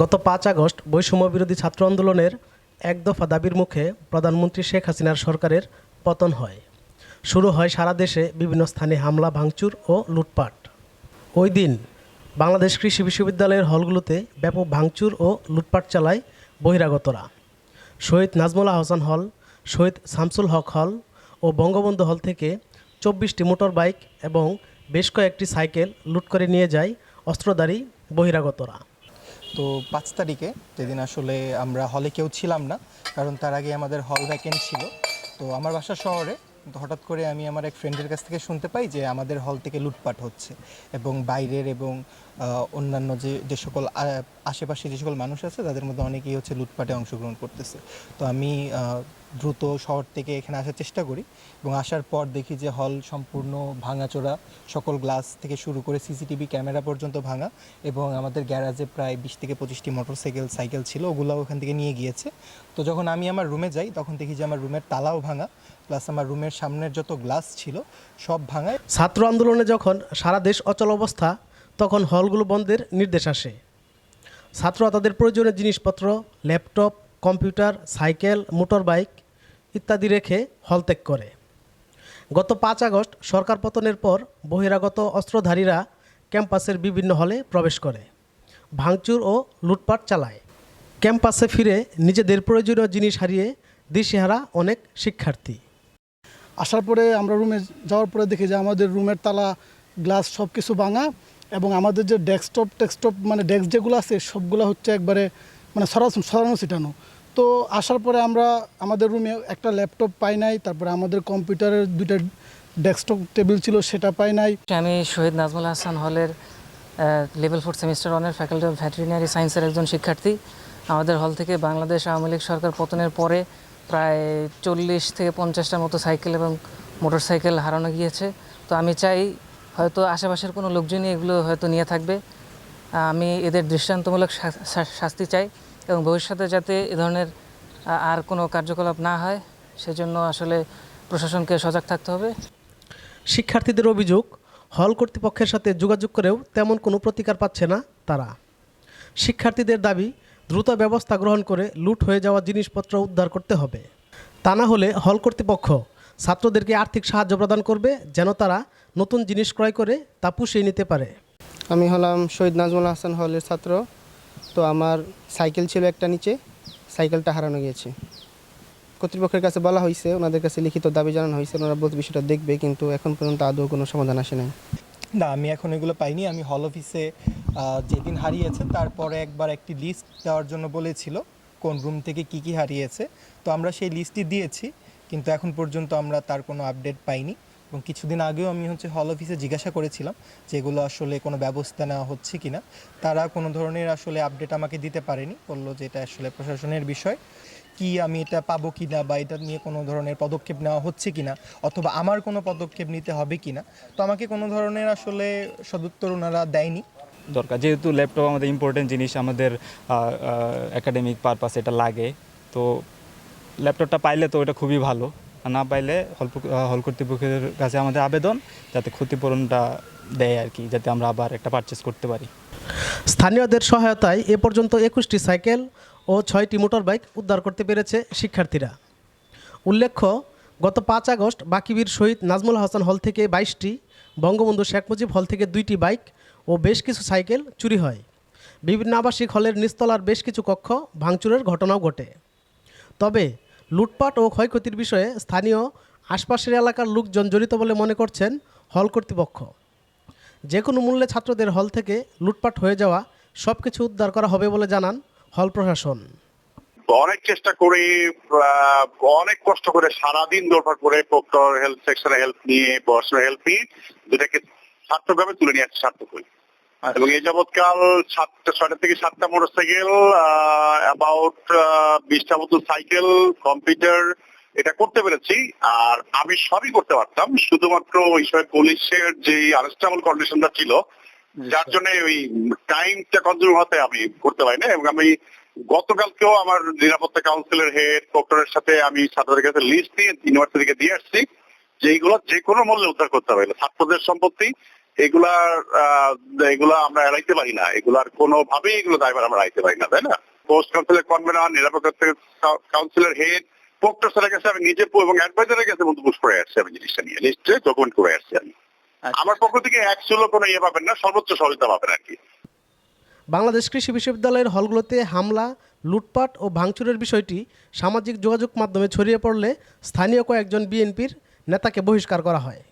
গত পাঁচ আগস্ট বৈষম্য বিরোধী ছাত্র আন্দোলনের এক দফা দাবির মুখে প্রধানমন্ত্রী শেখ হাসিনার সরকারের পতন হয়। শুরু হয় সারা দেশে বিভিন্ন স্থানে হামলা, ভাঙচুর ও লুটপাট। ওই দিন বাংলাদেশ কৃষি বিশ্ববিদ্যালয়ের হলগুলোতে ব্যাপক ভাঙচুর ও লুটপাট চালায় বহিরাগতরা। শহীদ নাজমুল আহসান হল, শহীদ শামসুল হক হল ও বঙ্গবন্ধু হল থেকে চব্বিশটি মোটর বাইক এবং বেশ কয়েকটি সাইকেল লুট করে নিয়ে যায় অস্ত্রধারী বহিরাগতরা। তো পাঁচ তারিখে যেদিন আসলে আমরা হলে কেউ ছিলাম না, কারণ তার আগে আমাদের হল ভ্যাকেন্ট ছিল। তো আমার বাসা শহরে তো হঠাৎ করে আমি আমার এক ফ্রেন্ডের কাছ থেকে শুনতে পাই যে আমাদের হল থেকে লুটপাট হচ্ছে এবং বাইরের এবং অন্যান্য যে যে সকল আশেপাশে যে সকল মানুষ আছে তাদের মধ্যে অনেকেই হচ্ছে লুটপাটে অংশগ্রহণ করতেছে। তো আমি দ্রুত শহর থেকে এখানে আসার চেষ্টা করি এবং আসার পর দেখি যে হল সম্পূর্ণ ভাঙাচোরা, সকল গ্লাস থেকে শুরু করে সিসিটিভি ক্যামেরা পর্যন্ত ভাঙা এবং আমাদের গ্যারাজে প্রায় বিশ থেকে পঁচিশটি মোটরসাইকেল, সাইকেল ছিল, ওগুলোও ওখান থেকে নিয়ে গিয়েছে। তো যখন আমি আমার রুমে যাই, তখন দেখি যে আমার রুমের তালাও ভাঙা প্লাস আমার রুমের সামনের যত গ্লাস ছিল, সব ভাঙায়। ছাত্র আন্দোলনে যখন সারা দেশ অচল অবস্থা, তখন হলগুলো বন্ধের নির্দেশ আসে। ছাত্ররা তাদের প্রয়োজনীয় জিনিসপত্র, laptop, computer, cycle motor bike ইত্যাদি রেখে হল ত্যাগ করে। গত পাঁচ আগস্ট সরকার পতনের পর বহিরাগত অস্ত্রধারীরা ক্যাম্পাসের বিভিন্ন হলে প্রবেশ করে, ভাঙচুর ও লুটপাট চালায়। ক্যাম্পাসে ফিরে নিজেদের প্রয়োজনীয় জিনিস হারিয়ে দিশেহারা অনেক শিক্ষার্থী। আসার পরে আমরা রুমে যাওয়ার পরে দেখি যে আমাদের রুমের তালা গ্লাস সব কিছু ভাঙা এবং আমাদের যে ডেস্কটপ টেক্সটপ মানে ডেস্ক যেগুলো আছে, সবগুলো হচ্ছে একবারে মানে সরানো ছিটানো। তো আসার পরে আমরা আমাদের রুমে একটা ল্যাপটপ পাই নাই, তারপরে আমাদের কম্পিউটারের দুইটা ডেস্কটপ টেবিল ছিল, সেটা পাই নাই। আমি শহীদ নাজমুল হাসান হলের লেভেল ফোর সেমিস্টার ওয়ানের ফ্যাকাল্টি অফ ভেটেরিনারি সায়েন্সের একজন শিক্ষার্থী। আমাদের হল থেকে বাংলাদেশ আওয়ামী লীগ সরকার পতনের পরে প্রায় চল্লিশ থেকে পঞ্চাশটার মতো সাইকেল এবং মোটর সাইকেল হারানো গিয়েছে। তো আমি চাই হয়তো আশেপাশের কোনো লোকজনই এগুলো হয়তো নিয়ে থাকবে। আমি এদের দৃষ্টান্তমূলক শাস্তি চাই। এবং ভবিষ্যতে যাতে এ ধরনের আর কোনো কার্যকলাপ না হয় সেজন্য আসলে প্রশাসনকে সজাগ থাকতে হবে। শিক্ষার্থীদের অভিযোগ হল কর্তৃপক্ষের সাথে যোগাযোগ করেও তেমন কোনো প্রতিকার পাচ্ছে না তারা। শিক্ষার্থীদের দাবি দ্রুত ব্যবস্থা গ্রহণ করে লুট হয়ে যাওয়া জিনিসপত্র উদ্ধার করতে হবে। তা না হলে হল কর্তৃপক্ষ ছাত্রদেরকে আর্থিক সাহায্য প্রদান করবে যেন তারা নতুন জিনিস ক্রয় করে তা পুষিয়ে নিতে পারে। আমি হলাম শহীদ নাজমুল হাসান হলের ছাত্র। তো আমার সাইকেল ছিল একটা নিচে, সাইকেলটা হারানো গিয়েছে। কর্তৃপক্ষের কাছে বলা হয়েছে ওনাদের কাছে লিখিত দাবি জানানো হয়েছে ওনারা বলতে বিষয়টা দেখবে, কিন্তু এখন পর্যন্ত আদৌ কোনো সমাধান আসে নাই। না, আমি এখন এগুলো পাইনি। আমি হল অফিসে যেদিন হারিয়েছে, তারপরে একবার একটি লিস্ট দেওয়ার জন্য বলেছিল কোন রুম থেকে কি কি হারিয়েছে। তো আমরা সেই লিস্টটি দিয়েছি, কিন্তু এখন পর্যন্ত আমরা তার কোনো আপডেট পাইনি। এবং কিছুদিন আগেও আমি হচ্ছে হল অফিসে জিজ্ঞাসা করেছিলাম যে এগুলো আসলে কোনো ব্যবস্থা নেওয়া হচ্ছে কিনা। তারা কোনো ধরনের আসলে আপডেট আমাকে দিতে পারেনি, বলল যে এটা আসলে প্রশাসনের বিষয়, কি আমি এটা পাবো কি না বা এটা নিয়ে কোনো ধরনের পদক্ষেপ নেওয়া হচ্ছে কি না অথবা আমার কোনো পদক্ষেপ নিতে হবে কি না তো আমাকে কোনো ধরনের আসলে সদুত্তর ওনারা দেয়নি। দরকার, যেহেতু ল্যাপটপ আমাদের ইম্পর্টেন্ট জিনিস, আমাদের একাডেমিক পারপাস এটা লাগে। তো ল্যাপটপটা পাইলে তো এটা খুবই ভালো। না পাইলে হল কর্তৃপক্ষের কাছে আমাদের আবেদন যাতে ক্ষতিপূরণটা দেয় আর কি, যাতে আমরা আবার একটা পারচেস করতে পারি। স্থানীয়দের সহায়তায় এ পর্যন্ত একুশটি সাইকেল ও ছয়টি মোটর বাইক উদ্ধার করতে পেরেছে শিক্ষার্থীরা। উল্লেখ্য, গত পাঁচ আগস্ট বাকিবীর শহীদ নাজমুল হাসান হল থেকে বাইশটি, বঙ্গবন্ধু শেখ মুজিব হল থেকে দুইটি বাইক ও বেশ কিছু সাইকেল চুরি হয়। বিভিন্ন আবাসিক হলের নিচতলার বেশ কিছু কক্ষ ভাঙচুরের ঘটনাও ঘটে। তবে লুটপাট ও ক্ষয়ক্ষতির বিষয়ে স্থানীয় আশপাশের এলাকার লোকজন জড়িত বলে মনে করছেন হল কর্তৃপক্ষ। যে কোনো মূল্যে ছাত্রদের হল থেকে লুটপাট হয়ে যাওয়া সব কিছু উদ্ধার করা হবে বলে জানান হল প্রশাসন। অনেক চেষ্টা করে অনেক কষ্ট করে সারাদিন দরবার করে প্রক্টর, হেলথ সেকশনে হেল্প নিয়ে পড়াশোনার হেল্প নিয়ে দুটাকে সার্থকভাবে তুলে নিয়ে আসছে সার্থক এবং এই যাবৎকাল সাতটা ছয়টা থেকে সাতটা মোটর সাইকেল অ্যাবাউট বিশটা মতো সাইকেল কম্পিউটার এটা করতে পেরেছি। আর আমি সবই করতে পারতাম শুধুমাত্র ওই সময় পুলিশের যে আনস্টেবল কন্ডিশনটা ছিল যার জন্য ওই টাইমটা কনজিউম হতে আমি করতে পারি না এবং আমি গতকালকেও আমার নিরাপত্তা কাউন্সিলের হেড ডক্টরের সাথে আমি ছাত্রদের কাছে লিস্ট দিয়ে ইউনিভার্সিটিকে দিয়ে আসছি যে এইগুলো যে কোনো মূল্যে উদ্ধার করতে হবে ছাত্রদের সম্পত্তি এগুলার এগুলা আমরা এড়াইতে পারি না। এগুলার কোনোভাবেই এগুলো দায়ভার আমরা এড়াইতে পারি না তাই না? পোস্ট কাউন্সিলের কনভেনার নিরাপত্তা কাউন্সিলের হেড প্রক্টর কাছে আমি নিজে এবং অ্যাডভাইজারের কাছে করে আসছি আমি জিনিসটা নিয়ে। লিস্টে ডকুমেন্ট করে আসছি আমি। আমার পক্ষ থেকে অ্যাকচুয়ালি কোনো ইয়ে পাবেন না সর্বোচ্চ সহযোগিতা পাবেন আর কি। বাংলাদেশ কৃষি বিশ্ববিদ্যালয়ের হলগুলোতে হামলা লুটপাট ও ভাঙচুরের বিষয়টি সামাজিক যোগাযোগ মাধ্যমে ছড়িয়ে পড়লে স্থানীয় কয়েকজন বিএনপির নেতাকে বহিষ্কার করা হয়।